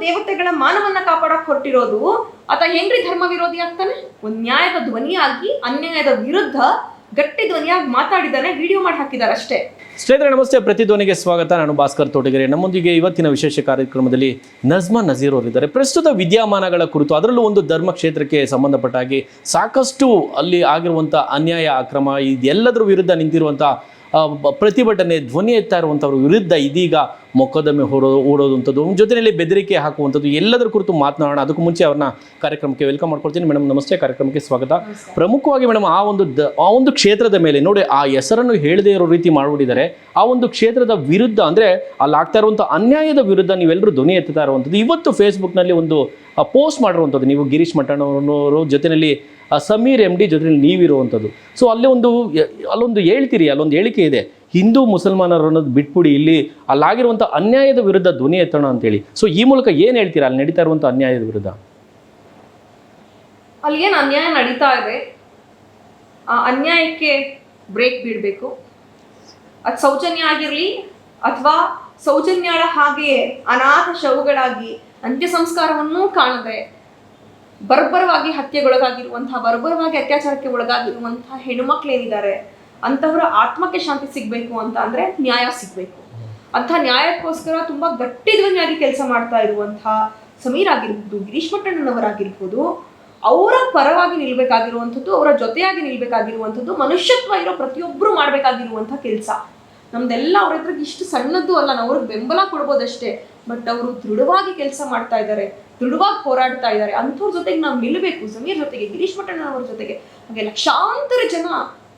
ದೇವತೆಗಳ ಮಾನವನ್ನ ಕಾಪಾಡಕ್ ಹೊರಟಿರೋದು, ಆತ ಹೆಂಗ್ರಿ ಧರ್ಮ ವಿರೋಧಿ ಆಗ್ತಾನೆ? ಒಂದ್ ನ್ಯಾಯದ ಧ್ವನಿಯಾಗಿ, ಅನ್ಯಾಯದ ವಿರುದ್ಧ ಗಟ್ಟಿ ಧ್ವನಿಯಾಗಿ ಮಾತಾಡಿದ್ದಾನೆ ವಿಡಿಯೋ ಮಾಡಿ ಹಾಕಿದ್ದಾರೆ ಅಷ್ಟೇ. ಸ್ನೇಹಿತರೆ, ನಮಸ್ತೆ. ಪ್ರತಿಧ್ವನಿಗೆ ಸ್ವಾಗತ. ನಾನು ಭಾಸ್ಕರ್ ತೋಟಗೆರೆ. ನಮ್ಮೊಂದಿಗೆ ಇವತ್ತಿನ ವಿಶೇಷ ಕಾರ್ಯಕ್ರಮದಲ್ಲಿ ನಜ್ಮಾ ನಜೀರ್ ಅವರಿದ್ದಾರೆ. ಪ್ರಸ್ತುತ ವಿದ್ಯಮಾನಗಳ ಕುರಿತು, ಅದರಲ್ಲೂ ಒಂದು ಧರ್ಮ ಕ್ಷೇತ್ರಕ್ಕೆ ಸಂಬಂಧಪಟ್ಟಾಗಿ ಸಾಕಷ್ಟು ಅಲ್ಲಿ ಆಗಿರುವಂಥ ಅನ್ಯಾಯ, ಅಕ್ರಮ, ಇದೆಲ್ಲದರ ವಿರುದ್ಧ ನಿಂತಿರುವಂತಹ ಪ್ರತಿಭಟನೆ, ಧ್ವನಿ ಎತ್ತಾ ಇರುವಂಥವ್ರ ವಿರುದ್ಧ ಇದೀಗ ಮೊಕದ್ದಮೆ ಹೊರೋ ಓಡೋದಂಥದ್ದು ಜೊತೆಯಲ್ಲಿ ಬೆದರಿಕೆ ಹಾಕುವಂಥದ್ದು ಎಲ್ಲದರ ಕುರಿತು ಮಾತನಾಡೋಣ. ಅದಕ್ಕೂ ಮುಂಚೆ ಅವ್ರನ್ನ ಕಾರ್ಯಕ್ರಮಕ್ಕೆ ವೆಲ್ಕಮ್ ಮಾಡ್ಕೊಳ್ತೀನಿ ಮೇಡಮ್ ನಮಸ್ತೆ. ಕಾರ್ಯಕ್ರಮಕ್ಕೆ ಸ್ವಾಗತ. ಪ್ರಮುಖವಾಗಿ ಮೇಡಮ್ ಆ ಒಂದು ದ- ಆ ಒಂದು ಕ್ಷೇತ್ರದ ಮೇಲೆ ನೋಡಿ ಆ ಹೆಸರನ್ನು ಹೇಳದೇ ಇರೋ ರೀತಿ ಮಾಡಿಬಿಟ್ಟಿದ್ದಾರೆ. ಆ ಒಂದು ಕ್ಷೇತ್ರದ ವಿರುದ್ಧ ಅಂದರೆ ಅಲ್ಲಿ ಆಗ್ತಾ ಇರುವಂಥ ಅನ್ಯಾಯದ ವಿರುದ್ಧ ನೀವೆಲ್ಲರೂ ಧ್ವನಿ ಎತ್ತುತ್ತಾ ಇರುವಂಥದ್ದು. ಇವತ್ತು ಫೇಸ್ಬುಕ್ನಲ್ಲಿ ಒಂದು ಪೋಸ್ಟ್ ಮಾಡಿರುವಂಥದ್ದು. ನೀವು ಗಿರೀಶ್ ಮಠಣ್ಣವರು ಜೊತೆಯಲ್ಲಿ ಸಮೀರ್ ಎಂ ಡಿ ಜೊತೆಯಲ್ಲಿ ನೀವಿರುವಂಥದ್ದು. ಸೊ ಅಲ್ಲೇ ಒಂದು ಅಲ್ಲೊಂದು ಹೇಳ್ತೀರಿ ಅಲ್ಲೊಂದು ಹೇಳಿಕೆ ಇದೆ. ಹಿಂದೂ ಮುಸಲ್ಮಾನರು ಅನ್ನೋದು ಬಿಟ್ಬಿಡಿ, ಇಲ್ಲಿ ಅಲ್ಲಾಗಿರುವಂಥ ಅನ್ಯಾಯದ ವಿರುದ್ಧ ಧ್ವನಿ ಎತ್ತೋಣ ಅಂತೇಳಿ. ಸೊ ಈ ಮೂಲಕ ಏನು ಹೇಳ್ತೀರಾ? ಅಲ್ಲಿ ನಡೀತಾ ಇರುವಂಥ ಅನ್ಯಾಯದ ವಿರುದ್ಧ? ಅಲ್ಲಿ ಏನು ಅನ್ಯಾಯ ನಡೀತಾ ಇದೆ. ಆ ಅನ್ಯಾಯಕ್ಕೆ ಬ್ರೇಕ್ ಬೀಳಬೇಕು. ಅದು ಸೌಜನ್ಯ ಆಗಿರಲಿ ಅಥವಾ ಸೌಜನ್ಯಳ ಹಾಗೆಯೇ ಅನಾಥ ಶವಗಳಾಗಿ ಅಂತ್ಯ ಸಂಸ್ಕಾರವನ್ನು ಕಾಣದೆ ಬರ್ಬರವಾಗಿ ಹತ್ಯೆಗೊಳಗಾಗಿರುವಂತಹ ಬರ್ಬರವಾಗಿ ಅತ್ಯಾಚಾರಕ್ಕೆ ಒಳಗಾಗಿರುವಂತಹ ಹೆಣ್ಣುಮಕ್ಳೇನಿದ್ದಾರೆ ಅಂತಹವರ ಆತ್ಮಕ್ಕೆ ಶಾಂತಿ ಸಿಗಬೇಕು ಅಂತ ಅಂದರೆ ನ್ಯಾಯ ಸಿಗಬೇಕು. ಅಂಥ ನ್ಯಾಯಕ್ಕೋಸ್ಕರ ತುಂಬಾ ಗಟ್ಟಿ ಧ್ವನಿಯಾಗಿ ಕೆಲಸ ಮಾಡ್ತಾ ಇರುವಂತಹ ಸಮೀರ್ ಆಗಿರ್ಬೋದು, ಗಿರೀಶ್ ಪಟ್ಟಣ್ಣನವರಾಗಿರ್ಬೋದು ಅವರ ಪರವಾಗಿ ನಿಲ್ಬೇಕಾಗಿರುವಂಥದ್ದು, ಅವರ ಜೊತೆಯಾಗಿ ನಿಲ್ಬೇಕಾಗಿರುವಂಥದ್ದು, ಮನುಷ್ಯತ್ವ ಇರೋ ಪ್ರತಿಯೊಬ್ಬರು ಮಾಡಬೇಕಾಗಿರುವಂಥ ಕೆಲಸ. ನಮ್ದೆಲ್ಲ ಅವ್ರ ಹತ್ರ ಇಷ್ಟು ಸಣ್ಣದ್ದು ಅಲ್ಲ, ನಾವು ಅವ್ರಿಗೆ ಬೆಂಬಲ ಕೊಡ್ಬೋದಷ್ಟೇ, ಬಟ್ ಅವರು ದೃಢವಾಗಿ ಕೆಲಸ ಮಾಡ್ತಾ ಇದ್ದಾರೆ ದೃಢವಾಗಿ ಹೋರಾಡ್ತಾ ಇದ್ದಾರೆ ಅಂಥವ್ರ ಜೊತೆಗೆ ನಾವು ನಿಲ್ಲಬೇಕು ಸಮೀರ್ ಜೊತೆಗೆ, ಗಿರೀಶ್ ಮಠಣ್ಣನವ್ರ ಜೊತೆಗೆ, ಹಾಗೆ ಲಕ್ಷಾಂತರ ಜನ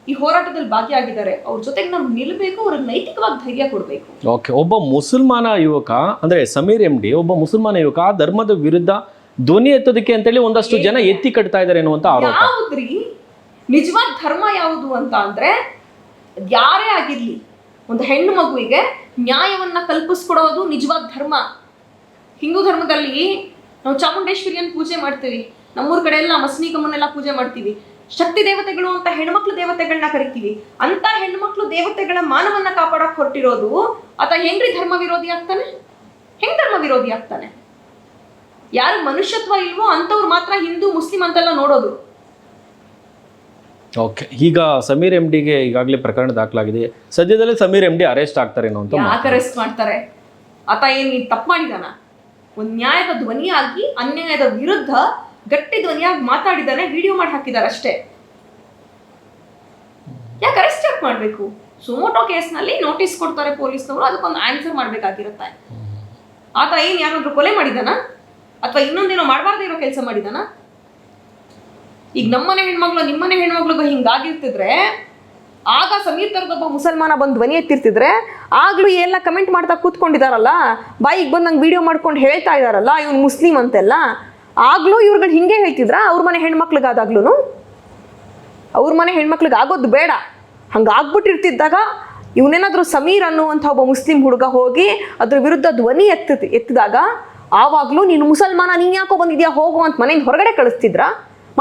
ಈ ಹೋರಾಟದಲ್ಲಿ ಭಾಗಿಯಾಗಿದ್ದಾರೆ. ಅವ್ರ ಜೊತೆಗೆ ನಾವು ನಿಲ್ಲಬೇಕು ಅವ್ರಿಗೆ ನೈತಿಕವಾಗಿ ಧೈರ್ಯ ಕೊಡಬೇಕು. ಓಕೆ ಒಬ್ಬ ಮುಸಲ್ಮಾನ ಯುವಕ ಅಂದ್ರೆ ಸಮೀರ್ ಎಂ ಡಿ ಒಬ್ಬ ಮುಸಲ್ಮಾನ ಯುವಕ ಆ ಧರ್ಮದ ವಿರುದ್ಧ ಧ್ವನಿ ಎತ್ತೋದಕ್ಕೆ ಅಂತೇಳಿ ಒಂದಷ್ಟು ಜನ ಎತ್ತಿ ಕಟ್ತಾ ಇದ್ದಾರೆ ಅನ್ನುವಂತ ಆರೋಪ. ಯಾವ್ದ್ರಿ? ನಿಜವಾದ ಧರ್ಮ ಯಾವುದು ಅಂತ ಅಂದ್ರೆ ಯಾರೇ ಆಗಿರ್ಲಿ ಒಂದು ಹೆಣ್ಣು ಮಗುವಿಗೆ ನ್ಯಾಯವನ್ನ ಕಲ್ಪಿಸ್ಕೊಡೋದು ನಿಜವಾದ ಧರ್ಮ. ಹಿಂದೂ ಧರ್ಮದಲ್ಲಿ ನಾವು ಚಾಮುಂಡೇಶ್ವರಿಯನ್ನು ಪೂಜೆ ಮಾಡ್ತೀವಿ. ನಮ್ಮೂರ ಕಡೆ ಎಲ್ಲ ಮಸ್ನಿಕಮ್ಮನ್ನೆಲ್ಲ ಪೂಜೆ ಮಾಡ್ತೀವಿ. ಶಕ್ತಿ ದೇವತೆಗಳು ಅಂತ ಹೆಣ್ಮಕ್ಳು ದೇವತೆಗಳನ್ನ ಕರಿತೀವಿ. ಅಂತ ಹೆಣ್ಮಕ್ಳು ದೇವತೆಗಳ ಮಾನವನ್ನ ಕಾಪಾಡಕ್ ಹೊರಟಿರೋದು ಆತ ಹೆಂಗ್ರಿ ಧರ್ಮ ವಿರೋಧಿ ಆಗ್ತಾನೆ? ಹೆಂಗ್ ಧರ್ಮ ವಿರೋಧಿ ಆಗ್ತಾನೆ? ಯಾರು ಮನುಷ್ಯತ್ವ ಇಲ್ವೋ ಅಂತವ್ರು ಮಾತ್ರ ಹಿಂದೂ ಮುಸ್ಲಿಂ ಅಂತೆಲ್ಲ ನೋಡೋದು. ಓಕೆ ಈಗ ಸಮೀರ್ ಎಂ ಡಿಗೆ ಈಗಾಗಲೇ ಪ್ರಕರಣ ದಾಖಲಾಗಿದೆ. ಸದ್ಯದಲ್ಲೇ ಸಮೀರ್ ಎಂ ಡಿ ಅರೆಸ್ಟ್ ಆಗ್ತಾರೆ. ಯಾಕೆ ಅರೆಸ್ಟ್ ಮಾಡ್ತಾರೆ? ಆತ ಏನ್ ತಪ್ಪು ಮಾಡಿದಾನ? ಒಂದು ನ್ಯಾಯದ ಧ್ವನಿಯಾಗಿ ಅನ್ಯಾಯದ ವಿರುದ್ಧ ಗಟ್ಟಿ ಧ್ವನಿಯಾಗಿ ಮಾತಾಡಿದ್ದಾನೆ ವಿಡಿಯೋ ಮಾಡಿ ಹಾಕಿದ್ದಾರೆ ಅಷ್ಟೇ. ಯಾಕೆ ಅರೆಸ್ಟ್ ಯಾಕೆ ಮಾಡಬೇಕು? ಸುಮೋಟೋ ಕೇಸ್ನಲ್ಲಿ ನೋಟಿಸ್ ಕೊಡ್ತಾರೆ ಪೊಲೀಸ್ನವರು, ಅದಕ್ಕೊಂದು ಆನ್ಸರ್ ಮಾಡಬೇಕಾಗಿರುತ್ತೆ. ಆತ ಏನು ಯಾರಾದ್ರೂ ಕೊಲೆ ಮಾಡಿದಾನ ಅಥವಾ ಇನ್ನೊಂದೇನೋ ಮಾಡಬಾರ್ದೇ ಇರೋ ಕೆಲಸ ಮಾಡಿದಾನ ಈಗ ನಮ್ಮನೆ ಹೆಣ್ಮಕ್ಳು ನಿಮ್ಮನೆ ಹೆಣ್ಮಕ್ಳಿಗೂ ಹಿಂಗಾಗಿರ್ತಿದ್ರೆ ಆಗ ಸಮೀರ್ ಒಬ್ಬ ಮುಸಲ್ಮಾನ ಬಂದು ಧ್ವನಿ ಎತ್ತಿರ್ತಿದ್ರೆ, ಆಗ್ಲೂ ಎಲ್ಲ ಕಮೆಂಟ್ ಮಾಡ್ತಾ ಕೂತ್ಕೊಂಡಿದಾರಲ್ಲ? ಬಾಯಿಗೆ ಬಂದು ನಂಗೆ ವಿಡಿಯೋ ಮಾಡ್ಕೊಂಡು ಹೇಳ್ತಾ ಇದಾರಲ್ಲ, ಇವ್ನು ಮುಸ್ಲಿಂ ಅಂತೆಲ್ಲ? ಆಗ್ಲೂ ಇವ್ರುಗಳು ಹಿಂಗೆ ಹೇಳ್ತಿದ್ರ? ಅವ್ರ ಮನೆ ಹೆಣ್ಮಕ್ಳಿಗಾದಾಗ್ಲೂ ಅವ್ರ ಮನೆ ಹೆಣ್ಮಕ್ಳಿಗೆ ಆಗೋದು ಬೇಡ. ಹಂಗಾಗ್ಬಿಟ್ಟಿರ್ತಿದ್ದಾಗ ಇವನೇನಾದ್ರೂ ಸಮೀರ್ ಅನ್ನುವಂಥ ಒಬ್ಬ ಮುಸ್ಲಿಂ ಹುಡುಗ ಹೋಗಿ ಅದ್ರ ವಿರುದ್ಧ ಧ್ವನಿ ಎತ್ತ ಎತ್ತಿದಾಗ, ಆವಾಗಲೂ ನೀನು ಮುಸಲ್ಮಾನ, ನೀನ್ ಯಾಕೋ ಬಂದಿದ್ಯಾ? ಹೋಗು ಅಂತ ಮನೆಯಿಂದ ಹೊರಗಡೆ ಕಳಿಸ್ತಿದ್ರಾ?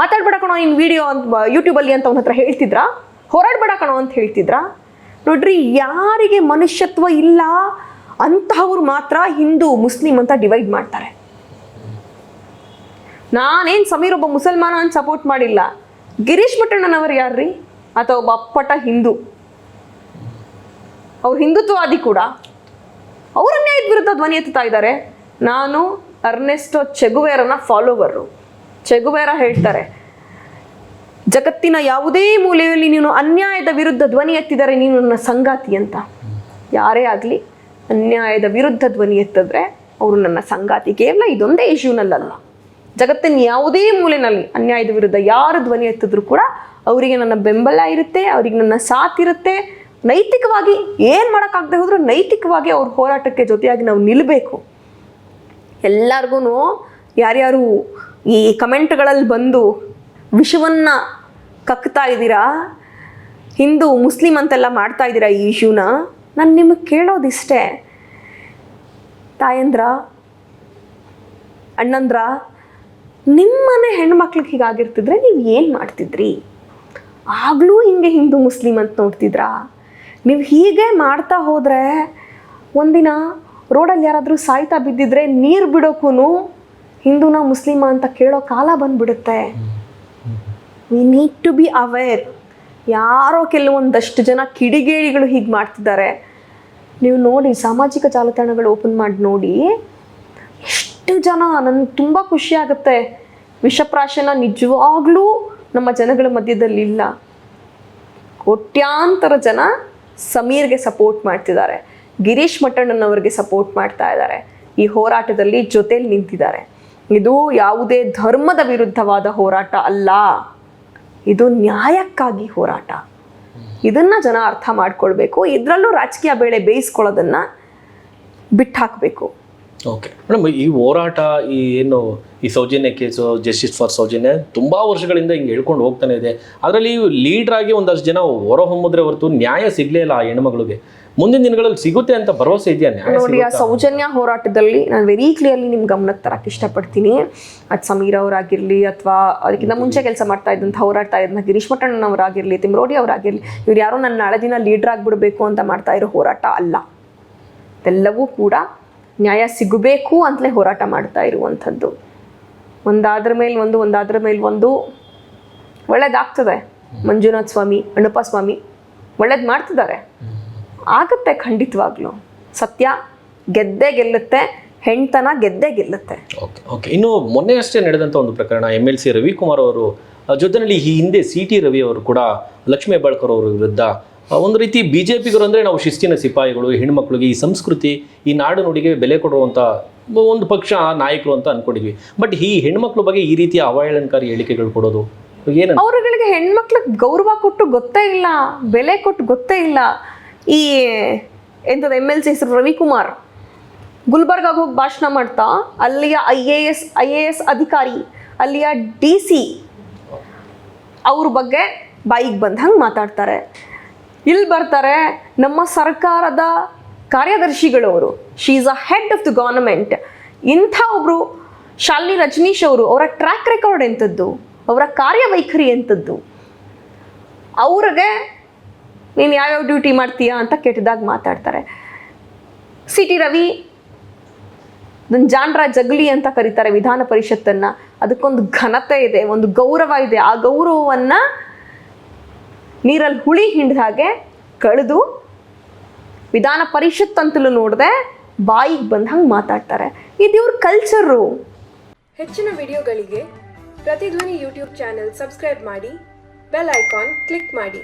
ಮಾತಾಡ್ಬೇಡ ಕಣೋ ನೀನು ವಿಡಿಯೋ ಅಂತ ಯೂಟ್ಯೂಬಲ್ಲಿ ಅಂತ ಅವನ ಹತ್ರ ಹೇಳ್ತಿದ್ರ? ಹೋರಾಡ್ಬೇಡ ಕಣೋ ಅಂತ ಹೇಳ್ತಿದ್ರ? ನೋಡ್ರಿ, ಯಾರಿಗೆ ಮನುಷ್ಯತ್ವ ಇಲ್ಲ, ಅಂತಹವ್ರು ಮಾತ್ರ ಹಿಂದೂ, ಮುಸ್ಲಿಂ ಅಂತ ಡಿವೈಡ್ ಮಾಡ್ತಾರೆ. ನಾನೇನು ಸಮೀರ್ ಒಬ್ಬ ಮುಸಲ್ಮಾನ ಅಂತ ಸಪೋರ್ಟ್ ಮಾಡಿಲ್ಲ. ಗಿರೀಶ್ ಭಟ್ಟಣ್ಣನವರು ಯಾರ್ರಿ? ಅಥವಾ ಒಬ್ಬ ಅಪ್ಪಟ ಹಿಂದೂ? ಅವ್ರು ಹಿಂದುತ್ವವಾದಿ ಕೂಡ. ಅವರು ಅನ್ಯಾಯದ ವಿರುದ್ಧ ಧ್ವನಿ ಎತ್ತುತ್ತಾ ಇದ್ದಾರೆ. ನಾನು ಅರ್ನೆಸ್ಟೋ ಚೆಗುವೇರನ ಫಾಲೋವರು ಚೆಗುವೇರ ಹೇಳ್ತಾರೆ, ಜಗತ್ತಿನ ಯಾವುದೇ ಮೂಲೆಯಲ್ಲಿ ನೀನು ಅನ್ಯಾಯದ ವಿರುದ್ಧ ಧ್ವನಿ ಎತ್ತಿದರೆ ನೀನು ನನ್ನ ಸಂಗಾತಿ ಅಂತ. ಯಾರೇ ಆಗಲಿ, ಅನ್ಯಾಯದ ವಿರುದ್ಧ ಧ್ವನಿ ಎತ್ತಿದ್ರೆ ಅವರು ನನ್ನ ಸಂಗಾತಿ. ಕೇವಲ ಇದೊಂದೇ ಇಶ್ಯೂನಲ್ಲಲ್ಲ ಜಗತ್ತಿನ ಯಾವುದೇ ಮೂಲೆಯಲ್ಲಿ ಅನ್ಯಾಯದ ವಿರುದ್ಧ ಯಾರು ಧ್ವನಿ ಎತ್ತಿದ್ರು ಕೂಡ ಅವರಿಗೆ ನನ್ನ ಬೆಂಬಲ ಇರುತ್ತೆ, ಅವರಿಗೆ ನನ್ನ ಸಾಥ್ ಇರುತ್ತೆ. ನೈತಿಕವಾಗಿ ಏನು ಮಾಡೋಕ್ಕಾಗದೆ ಹೋದ್ರು ನೈತಿಕವಾಗಿ ಅವ್ರ ಹೋರಾಟಕ್ಕೆ ಜೊತೆಯಾಗಿ ನಾವು ನಿಲ್ಲಬೇಕು ಎಲ್ಲರಿಗೂ ಯಾರ್ಯಾರು ಈ ಕಮೆಂಟ್ಗಳಲ್ಲಿ ಬಂದು ವಿಷವನ್ನು ಕಕ್ತಾ ಇದ್ದೀರಾ, ಹಿಂದೂ, ಮುಸ್ಲಿಂ ಅಂತೆಲ್ಲ ಮಾಡ್ತಾ ಇದ್ದೀರಾ ಈ ಇಶ್ಯೂನ, ನಾನು ನಿಮಗೆ ಕೇಳೋದಿಷ್ಟೇ. ತಾಯಂದ್ರ, ಅಣ್ಣಂದ್ರ ನಿಮ್ಮನೆ ಹೆಣ್ಮಕ್ಳಿಗೆ ಹೀಗಾಗಿರ್ತಿದ್ರೆ ನೀವು ಏನು ಮಾಡ್ತಿದ್ರಿ? ಆಗಲೂ ಹಿಂಗೆ ಹಿಂದೂ ಮುಸ್ಲಿಂ ಅಂತ ನೋಡ್ತಿದ್ರಾ? ನೀವು ಹೀಗೆ ಮಾಡ್ತಾ ಹೋದರೆ ಒಂದಿನ ರೋಡಲ್ಲಿ ಯಾರಾದರೂ ಸಾಯ್ತಾ ಬಿದ್ದಿದ್ರೆ ನೀರು ಬಿಡೋಕ್ಕೂ ಹಿಂದೂನ ಮುಸ್ಲಿಮ ಅಂತ ಕೇಳೋ ಕಾಲ ಬಂದ್ಬಿಡುತ್ತೆ. We need to be aware ಯಾರೋ ಕೆಲವೊಂದಷ್ಟು ಜನ ಕಿಡಿಗೇಡಿಗಳು ಹೀಗೆ ಮಾಡ್ತಿದ್ದಾರೆ. ನೀವು ನೋಡಿ ಸಾಮಾಜಿಕ ಜಾಲತಾಣಗಳು ಓಪನ್ ಮಾಡಿ ನೋಡಿ ಎಷ್ಟು ಜನ ನನ್ಗೆ ತುಂಬ ಖುಷಿ ಆಗುತ್ತೆ. ವಿಷಪ್ರಾಶನ ನಿಜವಾಗ್ಲೂ ನಮ್ಮ ಜನಗಳ ಮಧ್ಯದಲ್ಲಿ ಇಲ್ಲ. ಕೋಟ್ಯಾಂತರ ಜನ ಸಮೀರ್ಗೆ ಸಪೋರ್ಟ್ ಮಾಡ್ತಿದ್ದಾರೆ. ಗಿರೀಶ್ ಮಟ್ಟಣ್ಣನವರಿಗೆ ಸಪೋರ್ಟ್ ಮಾಡ್ತಾ ಇದ್ದಾರೆ. ಈ ಹೋರಾಟದಲ್ಲಿ ಜೊತೆಲಿ ನಿಂತಿದ್ದಾರೆ. ಇದು ಯಾವುದೇ ಧರ್ಮದ ವಿರುದ್ಧವಾದ ಹೋರಾಟ ಅಲ್ಲ. ಇದು ನ್ಯಾಯಕ್ಕಾಗಿ ಹೋರಾಟ. ಇದನ್ನ ಜನ ಅರ್ಥ ಮಾಡ್ಕೊಳ್ಬೇಕು. ಇದರಲ್ಲೂ ರಾಜಕೀಯ ಬೇಳೆ ಬೇಯಿಸ್ಕೊಳ್ಳೋದನ್ನ ಬಿಟ್ಟು ಹಾಕಬೇಕು ಓಕೆ ಮೇಡಮ್ ಈ ಹೋರಾಟ ಈ ಏನು ಈ Soujanya case justice for Soujanya ತುಂಬ ವರ್ಷಗಳಿಂದ ಹಿಂಗೆ ಹೇಳ್ಕೊಂಡು ಹೋಗ್ತಾನೆ ಇದೆ. ಅದರಲ್ಲಿ ಲೀಡರ್ ಆಗಿ ಒಂದಷ್ಟು ಜನ ಹೊರಹೊಮ್ಮಿದ್ರೆ ಹೊರತು ನ್ಯಾಯ ಸಿಗಲೇ ಇಲ್ಲ ಆ ಹೆಣ್ಮಗಳಿಗೆ. ಮುಂದಿನ ದಿನಗಳಲ್ಲಿ ಸಿಗುತ್ತೆ ಅಂತ ಭರವಸೆ ಇದೆಯಾ? ನ್ಯಾಯ ನೋಡಿ ಆ? ಸೌಜನ್ಯ ಹೋರಾಟದಲ್ಲಿ ನಾನು ವೆರಿ ಕ್ಲಿಯರ್ಲಿ ನಿಮ್ಮ ಗಮನಕ್ಕೆ ತರಕ್ಕೆ ಇಷ್ಟಪಡ್ತೀನಿ. ಅದು ಸಮೀರ್ ಅವರಾಗಿರಲಿ ಅಥವಾ ಅದಕ್ಕಿಂತ ಮುಂಚೆ ಕೆಲಸ ಮಾಡ್ತಾ ಇದ್ದಂಥ ಹೋರಾಡ್ತಾ ಇದ್ದಂಥ ಗಿರೀಶ್ ಮಠಣ್ಣನವರಾಗಿರಲಿ ತಿಮ್ರೋಡಿ ಅವರಾಗಿರಲಿ ಇವ್ರು ಯಾರೋ ನನ್ನ ನಾಳೆ ದಿನ ಲೀಡ್ರ್ ಆಗಿಬಿಡಬೇಕು ಅಂತ ಮಾಡ್ತಾ ಇರೋ ಹೋರಾಟ ಅಲ್ಲ. ಇದೆಲ್ಲವೂ ಕೂಡ ನ್ಯಾಯ ಸಿಗಬೇಕು ಅಂತಲೇ ಹೋರಾಟ ಮಾಡ್ತಾ ಇರುವಂಥದ್ದು. ಒಂದಾದ್ರ ಮೇಲೆ ಒಂದು ಒಂದಾದ್ರ ಮೇಲೆ ಒಂದು. ಒಳ್ಳೇದಾಗ್ತದೆ. ಮಂಜುನಾಥ್ ಸ್ವಾಮಿ ಅಣ್ಣಪ್ಪ ಸ್ವಾಮಿ ಒಳ್ಳೇದು ಮಾಡ್ತಿದ್ದಾರೆ. ಆಗುತ್ತೆ ಖಂಡಿತವಾಗ್ಲೂ. ಸತ್ಯ ಗೆದ್ದೇ ಗೆಲ್ಲುತ್ತೆ ಹೆಣ್ತನ ಗೆದ್ದೇ ಗೆಲ್ಲುತ್ತೆ. Okay okay. ಇನ್ನು ಮೊನ್ನೆ ಅಷ್ಟೇ ನಡೆದಂಥ ಒಂದು ಪ್ರಕರಣ ಎಂ ಎಲ್ ಸಿ ರವಿಕುಮಾರ್ ಅವರು ಜೊತೆಯಲ್ಲಿ ಈ ಹಿಂದೆ ಸಿ ಟಿ ರವಿ ಅವರು ಕೂಡ ಲಕ್ಷ್ಮೀ ಹೆಬ್ಬಾಳ್ಕರ್ ಅವರ ವಿರುದ್ಧ ಒಂದು ರೀತಿ ಬಿ ಜೆ ಪಿಗರು ಅಂದರೆ ನಾವು ಶಿಸ್ತಿನ ಸಿಪಾಯಿಗಳು, ಹೆಣ್ಮಕ್ಳಿಗೆ ಈ ಸಂಸ್ಕೃತಿ, ಈ ನಾಡು ನುಡಿಗೆ ಬೆಲೆ ಕೊಡುವಂಥ ಒಂದು ಪಕ್ಷ ನಾಯಕರು ಅಂತ ಅನ್ಕೊಂಡಿದ್ವಿ. ಬಟ್ ಈ ಹೆಣ್ಮಕ್ಳ ಬಗ್ಗೆ ಈ ರೀತಿಯ ಅವಹೇಳನಕಾರಿ ಹೇಳಿಕೆಗಳು ಕೊಡೋದು, ಏನು ಅವರುಗಳಿಗೆ ಹೆಣ್ಮಕ್ಳಿಗೆ ಗೌರವ ಕೊಟ್ಟು ಗೊತ್ತೇ ಇಲ್ಲ, ಬೆಲೆ ಕೊಟ್ಟು ಗೊತ್ತೇ ಇಲ್ಲ. ಈ ಎಂಥದ್ದು ಎಂ ಎಲ್ ಸಿ ಹೆಸರು ರವಿಕುಮಾರ್, ಗುಲ್ಬರ್ಗಾಗ ಹೋಗಿ ಭಾಷಣ ಮಾಡ್ತಾ, ಅಲ್ಲಿಯ I A S I A S ಅಧಿಕಾರಿ, ಅಲ್ಲಿಯ ಡಿ ಸಿ ಅವ್ರ ಬಗ್ಗೆ ಬಾಯಿಗೆ ಬಂದ ಹಂಗೆ ಮಾತಾಡ್ತಾರೆ. ಇಲ್ಲಿ ಬರ್ತಾರೆ ನಮ್ಮ ಸರ್ಕಾರದ ಕಾರ್ಯದರ್ಶಿಗಳು ಅವರು she is a head of the government ಇಂಥ ಒಬ್ಬರು ಶಾಲಿನಿ ರಜನೀಶ್ ಅವರು, ಅವರ ಟ್ರ್ಯಾಕ್ ರೆಕಾರ್ಡ್ ಎಂಥದ್ದು? ಅವರ ಕಾರ್ಯವೈಖರಿ ಎಂಥದ್ದು? ಅವ್ರಿಗೆ ನೀನು ಯಾವ್ಯಾವ ಡ್ಯೂಟಿ ಮಾಡ್ತೀಯಾ ಅಂತ ಕೆಟ್ಟದಾಗ ಮಾತಾಡ್ತಾರೆ. ಸಿ ಟಿ ರವಿ ನನ್ನ ಜಾನ್ರ ಜಗಲಿ ಅಂತ ಕರೀತಾರೆ ವಿಧಾನ ಪರಿಷತ್ತನ್ನು. ಅದಕ್ಕೊಂದು ಘನತೆ ಇದೆ, ಒಂದು ಗೌರವ ಇದೆ. ಆ ಗೌರವವನ್ನ ನೀರಲ್ಲಿ ಹುಳಿ ಹಿಂಡಿದ ಹಾಗೆ ಕಳೆದು ವಿಧಾನ ಪರಿಷತ್ ಅಂತಲೂ ನೋಡಿದೆ ಬಾಯಿಗೆ ಬಂದ ಹಂಗೆ ಮಾತಾಡ್ತಾರೆ. ಇದು ಇವ್ರ ಕಲ್ಚರು ಹೆಚ್ಚಿನ ವಿಡಿಯೋಗಳಿಗೆ ಪ್ರತಿಧ್ವನಿ ಯೂಟ್ಯೂಬ್ ಚಾನೆಲ್ ಸಬ್ಸ್ಕ್ರೈಬ್ ಮಾಡಿ, ಬೆಲ್ ಐಕಾನ್ ಕ್ಲಿಕ್ ಮಾಡಿ.